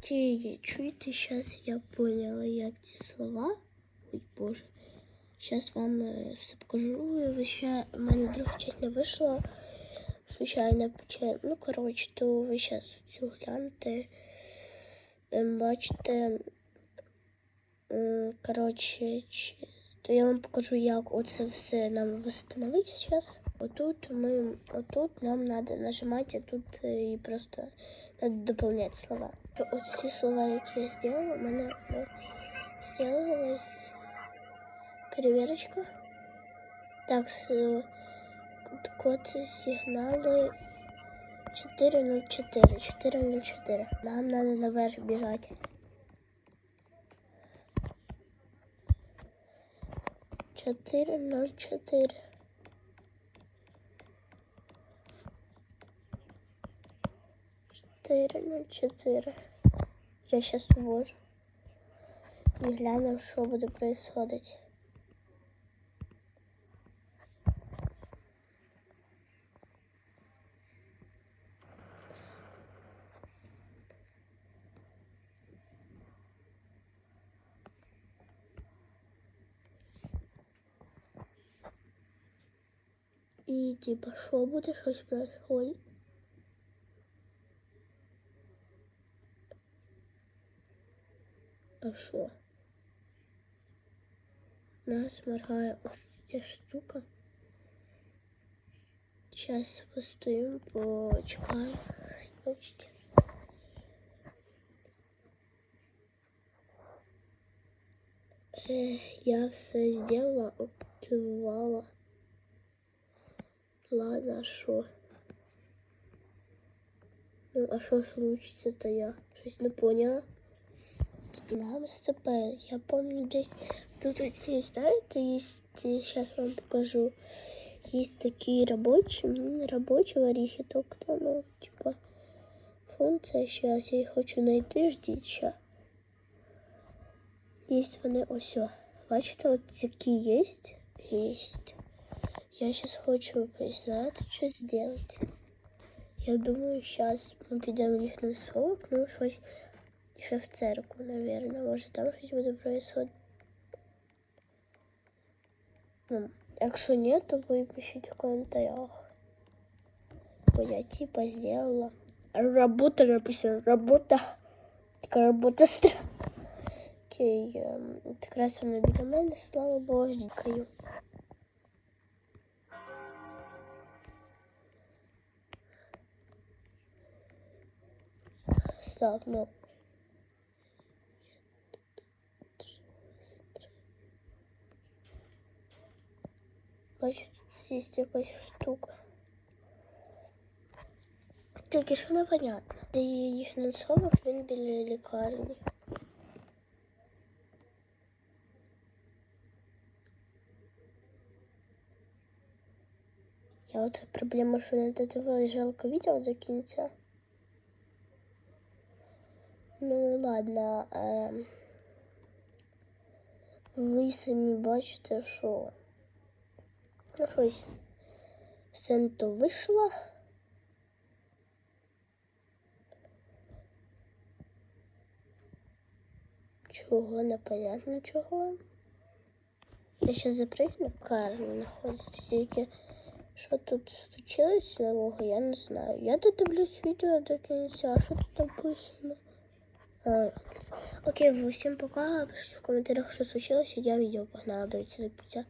Ті, чуєте, зараз я поняла, як ці слова. Ой, Боже. Зараз вам е, все покажу. Ви ще в мене друга часть не вийшла. Поче- Ну, коротше, то ви зараз цю гляньте. Ем, Бачите. Коротше, то я вам покажу, як оце все нам встановити зараз. Отут ми, отут нам треба нажимати, а тут е, і просто треба доповняти слова. Тобто то ось ці слова, які я зробила, у мене з'явилась перевірочка. Так, код сигналу 404. 404. Нам треба наверх біжати. Чотири ноль чотири. 404. Ну, Я сейчас ввожу і гляну, що буде происходить. І типа що буде щось происходить? А що? Нас моргає ось ця штука. Сейчас постоим, почекаем. Значит. Э, я все сделала, активувала. Ладно, а що? Ну, а що случиться-то я? Щось не поняла. Нам СЦП, я помню здесь, тут вот есть, знаете, есть, сейчас вам покажу, есть такие рабочие, ну, не рабочие орехи, только там, ну, типа, функция, сейчас я их хочу найти, ждіть, ща. Есть вони, ось, о. бачите, от такі есть, есть. Я сейчас хочу признать, что сделать. Я думаю, сейчас ми підемо в їх на совок, ну, щось ще в церкву, наверное. Може там щось буде происходить. Ну, якщо ні, то ви пишіть в коментарях. Бо я типа сделала. Работа написано. Работа. Така робота стра. Окей, ем, якраз вона біля мене, слава Богу, дякую. Так, Бачите, тут є якась штука. Тільки що непонятно. Де є їх на совах, він біля лікарні. Я от проблема, що не додивилась жалко відео до кінця. Ну ладно. Е... Ви самі бачите, що ну, щось сценто вийшло. Чого непонятно чого. Я ще запригну, карно знаходиться тільки. Що тут случилось нового, я не знаю. Я додивлюсь відео до кінця, а що тут написано? А, Окей, всім пока. Пишіть в коментарях, що случилось, я відео погнала дивитися до кінця.